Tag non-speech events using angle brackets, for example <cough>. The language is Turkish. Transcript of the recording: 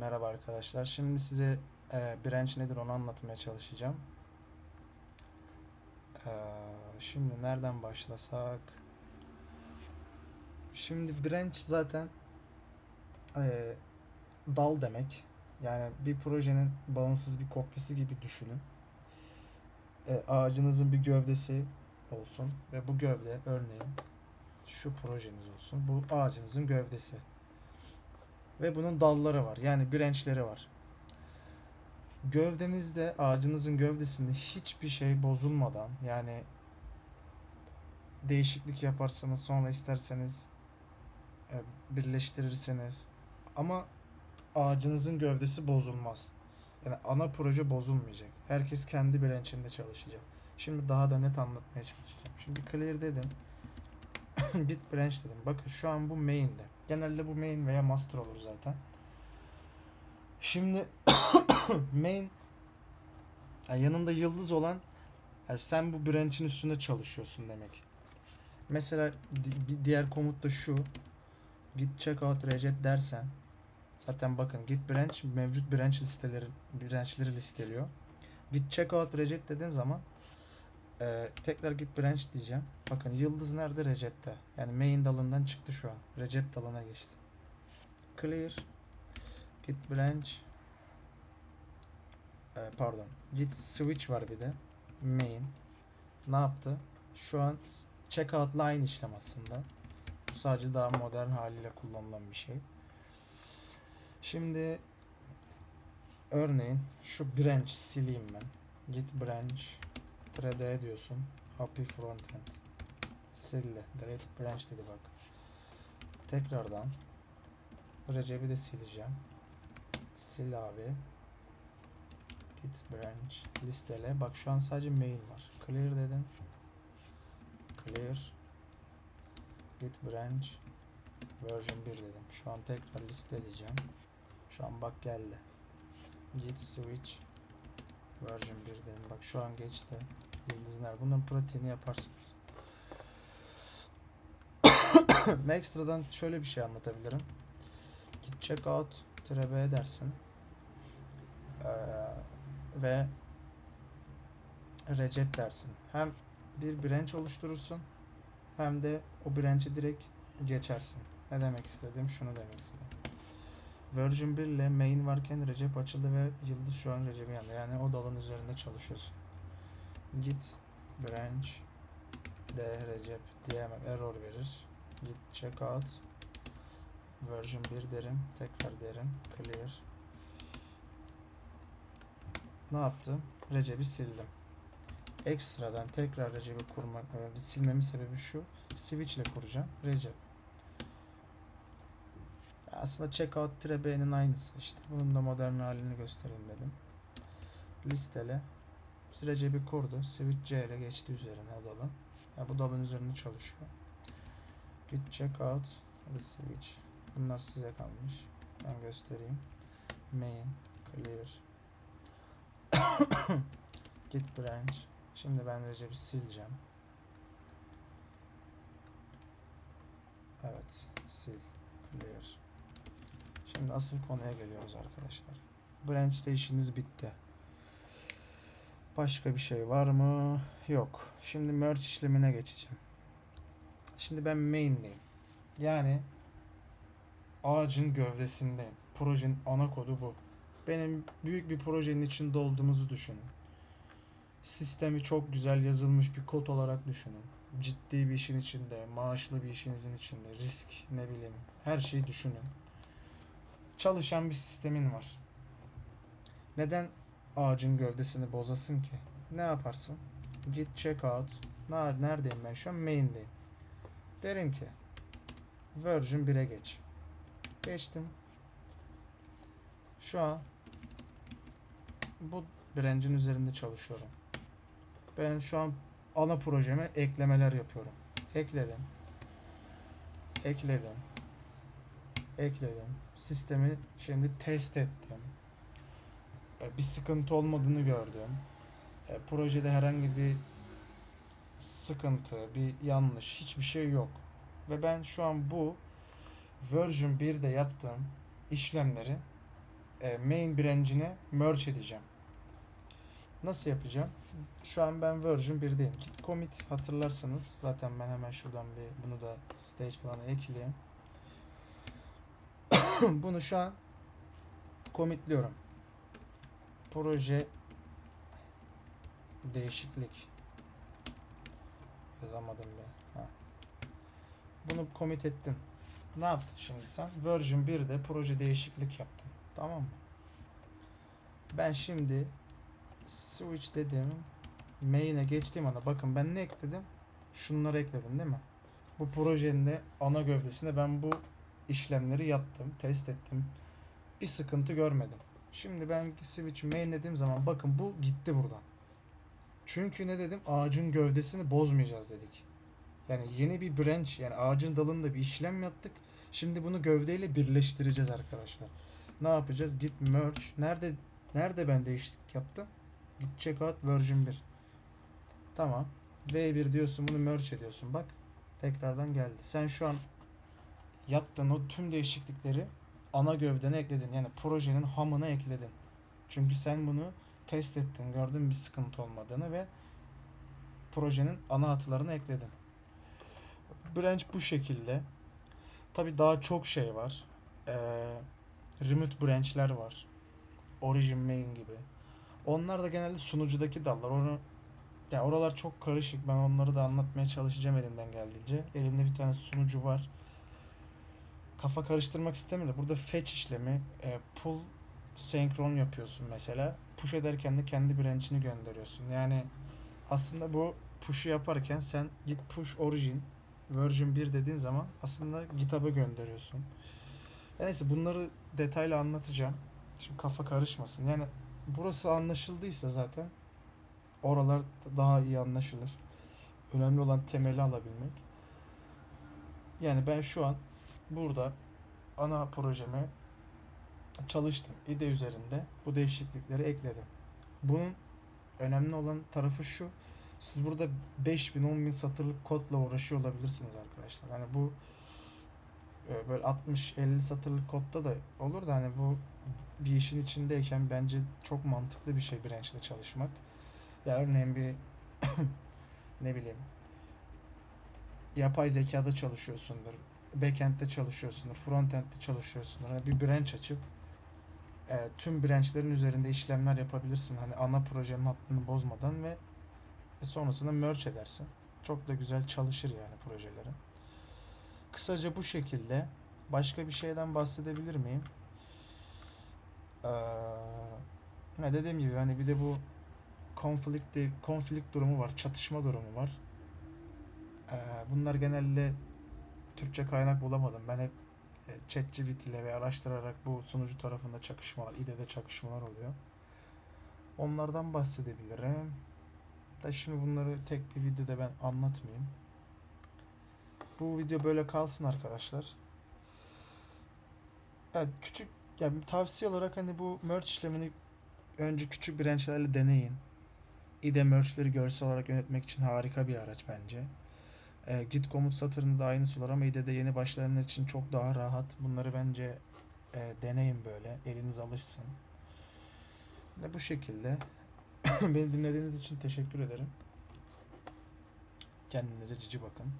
Merhaba arkadaşlar. Şimdi size e, branch nedir onu anlatmaya çalışacağım. E, şimdi nereden başlasak? Şimdi branch zaten e, dal demek. Yani bir projenin bağımsız bir kopyası gibi düşünün. E, ağacınızın bir gövdesi olsun ve bu gövde örneğin şu projeniz olsun. Bu ağacınızın gövdesi. Ve bunun dalları var. Yani branchleri var. Gövdenizde, ağacınızın gövdesinde hiçbir şey bozulmadan yani değişiklik yaparsanız sonra isterseniz e, birleştirirseniz ama ağacınızın gövdesi bozulmaz. Yani ana proje bozulmayacak. Herkes kendi branch'inde çalışacak. Şimdi daha da net anlatmaya çalışacağım. Şimdi clear dedim. <coughs> Bit branch dedim. Bakın şu an bu main'de. Genelde bu main veya master olur zaten. Şimdi <coughs> main yani yanında yıldız olan yani sen bu branch'in üstünde çalışıyorsun demek. Mesela di- diğer komut da şu. Git checkout Recep dersen zaten bakın git branch mevcut branch listeleri branchleri listeliyor. Git checkout Recep dediğim zaman ee, tekrar git branch diyeceğim. Bakın yıldız nerede? Recep'te. Yani main dalından çıktı şu an. Recep dalına geçti. Clear. Git branch. Ee, pardon. Git switch var bir de. Main. Ne yaptı? Şu an s- checkout line işlem aslında. Bu sadece daha modern haliyle kullanılan bir şey. Şimdi örneğin şu branch sileyim ben. Git branch 3D diyorsun. Happy frontend. Sildi. Deleted branch dedi bak. Tekrardan Recep'i de sileceğim. Sil abi. Git branch. Listele. Bak şu an sadece main var. Clear dedin. Clear. Git branch. Version 1 dedim. Şu an tekrar listeleyeceğim. Şu an bak geldi. Git switch. Version 1 dedim. Bak şu an geçti. Yıldızlar. Bunların pratiğini yaparsınız. <coughs> Extra'dan şöyle bir şey anlatabilirim. Git checkout b dersin. Ee, ve Recep dersin. Hem bir branch oluşturursun hem de o branch'i direkt geçersin. Ne demek istedim? Şunu demek istedim. Version 1 ile main varken Recep açıldı ve Yıldız şu an Recep'in yanında. Yani o dalın üzerinde çalışıyorsun. Git branch d Recep diye hemen error verir. Git checkout version 1 derim. Tekrar derim. Clear. Ne yaptım? Recep'i sildim. Ekstradan tekrar Recep'i kurmak, silmemin sebebi şu. Switch ile kuracağım. Recep. Aslında checkout b'nin aynısı işte. Bunun da modern halini göstereyim dedim. Listele. Recep'i kurdu. Switch C ile geçti üzerine o dalın. Ya bu dalın üzerinde çalışıyor. Git checkout. Hadi switch. Bunlar size kalmış. Ben göstereyim. Main. Clear. <coughs> Git branch. Şimdi ben Recep'i sileceğim. Evet. Sil. Clear. Şimdi asıl konuya geliyoruz arkadaşlar. Branch'te işiniz bitti. Başka bir şey var mı? Yok. Şimdi merge işlemine geçeceğim. Şimdi ben main'deyim. Yani ağacın gövdesindeyim. Projenin ana kodu bu. Benim büyük bir projenin içinde olduğumuzu düşünün. Sistemi çok güzel yazılmış bir kod olarak düşünün. Ciddi bir işin içinde, maaşlı bir işinizin içinde, risk ne bileyim her şeyi düşünün. Çalışan bir sistemin var. Neden ağacın gövdesini bozasın ki? Ne yaparsın? Git check out. Na- Neredeyim ben şu an? Main'deyim. Derim ki version 1'e geç. Geçtim. Şu an bu branch'in üzerinde çalışıyorum. Ben şu an ana projeme eklemeler yapıyorum. Ekledim. Ekledim. Ekledim. Sistemi şimdi test ettim. E, Bir sıkıntı olmadığını gördüm. E, Projede herhangi bir sıkıntı, bir yanlış, hiçbir şey yok. Ve ben şu an bu version 1'de yaptığım işlemleri e, main branch'ine merge edeceğim. Nasıl yapacağım? Şu an ben version 1'deyim. Git commit hatırlarsınız. Zaten ben hemen şuradan bir bunu da stage klana ekleyeyim. <coughs> bunu şu an commitliyorum. Proje değişiklik yazamadım be. Ha. Bunu commit ettin. Ne yaptın şimdi sen? Version 1'de proje değişiklik yaptın. Tamam mı? Ben şimdi switch dedim. Main'e geçtiğim anda bakın ben ne ekledim? Şunları ekledim değil mi? Bu projenin de ana gövdesinde ben bu işlemleri yaptım, test ettim. Bir sıkıntı görmedim. Şimdi ben switch main dediğim zaman bakın bu gitti buradan. Çünkü ne dedim? Ağacın gövdesini bozmayacağız dedik. Yani yeni bir branch yani ağacın dalında bir işlem yaptık. Şimdi bunu gövdeyle birleştireceğiz arkadaşlar. Ne yapacağız? Git merge. Nerede nerede ben değişiklik yaptım? Git checkout version 1. Tamam. V1 diyorsun bunu merge ediyorsun. Bak tekrardan geldi. Sen şu an yaptığın o tüm değişiklikleri ana gövdene ekledin. Yani projenin hamına ekledin. Çünkü sen bunu test ettin. Gördün bir sıkıntı olmadığını ve projenin ana hatlarını ekledin. Branch bu şekilde. Tabi daha çok şey var. Ee, remote branch'ler var. Origin main gibi. Onlar da genelde sunucudaki dallar. Onu ya oralar çok karışık. Ben onları da anlatmaya çalışacağım elimden geldiğince. Elimde bir tane sunucu var. Kafa karıştırmak istemiyorum. Burada fetch işlemi, e, pull senkron yapıyorsun mesela. Push ederken de kendi branch'ini gönderiyorsun. Yani aslında bu push'u yaparken sen git push origin version 1 dediğin zaman aslında GitHub'a gönderiyorsun. Neyse bunları detaylı anlatacağım. Şimdi kafa karışmasın. Yani burası anlaşıldıysa zaten oralar daha iyi anlaşılır. Önemli olan temeli alabilmek. Yani ben şu an burada ana projeme çalıştım. IDE üzerinde bu değişiklikleri ekledim. Bunun önemli olan tarafı şu. Siz burada 5000 10000 satırlık kodla uğraşıyor olabilirsiniz arkadaşlar. Hani bu e, böyle 60 50 satırlık kodda da olur da hani bu bir işin içindeyken bence çok mantıklı bir şey branch'le çalışmak. Ya örneğin bir <coughs> ne bileyim yapay zekada çalışıyorsundur. Backend'de çalışıyorsundur. Frontend'de çalışıyorsundur. Hani bir branch açıp e, tüm branchlerin üzerinde işlemler yapabilirsin. Hani ana projenin hattını bozmadan ve ve sonrasında merge edersin. Çok da güzel çalışır yani projelerin. Kısaca bu şekilde. Başka bir şeyden bahsedebilir miyim? Ee, ne dediğim gibi hani bir de bu konflikt konflikt durumu var, çatışma durumu var. Ee, bunlar genelde Türkçe kaynak bulamadım. Ben hep e, ChatGPT ile ve araştırarak bu sunucu tarafında çakışmalar, IDE'de çakışmalar oluyor. Onlardan bahsedebilirim. Da şimdi bunları tek bir videoda ben anlatmayayım. Bu video böyle kalsın arkadaşlar. Evet, küçük yani tavsiye olarak hani bu merge işlemini önce küçük branchlerle deneyin. IDE merge'leri görsel olarak yönetmek için harika bir araç bence. Ee, Git komut satırında da aynısı var ama IDE'de yeni başlayanlar için çok daha rahat. Bunları bence e, deneyin böyle. Eliniz alışsın. Ve bu şekilde <coughs> Beni dinlediğiniz için teşekkür ederim. Kendinize cici bakın.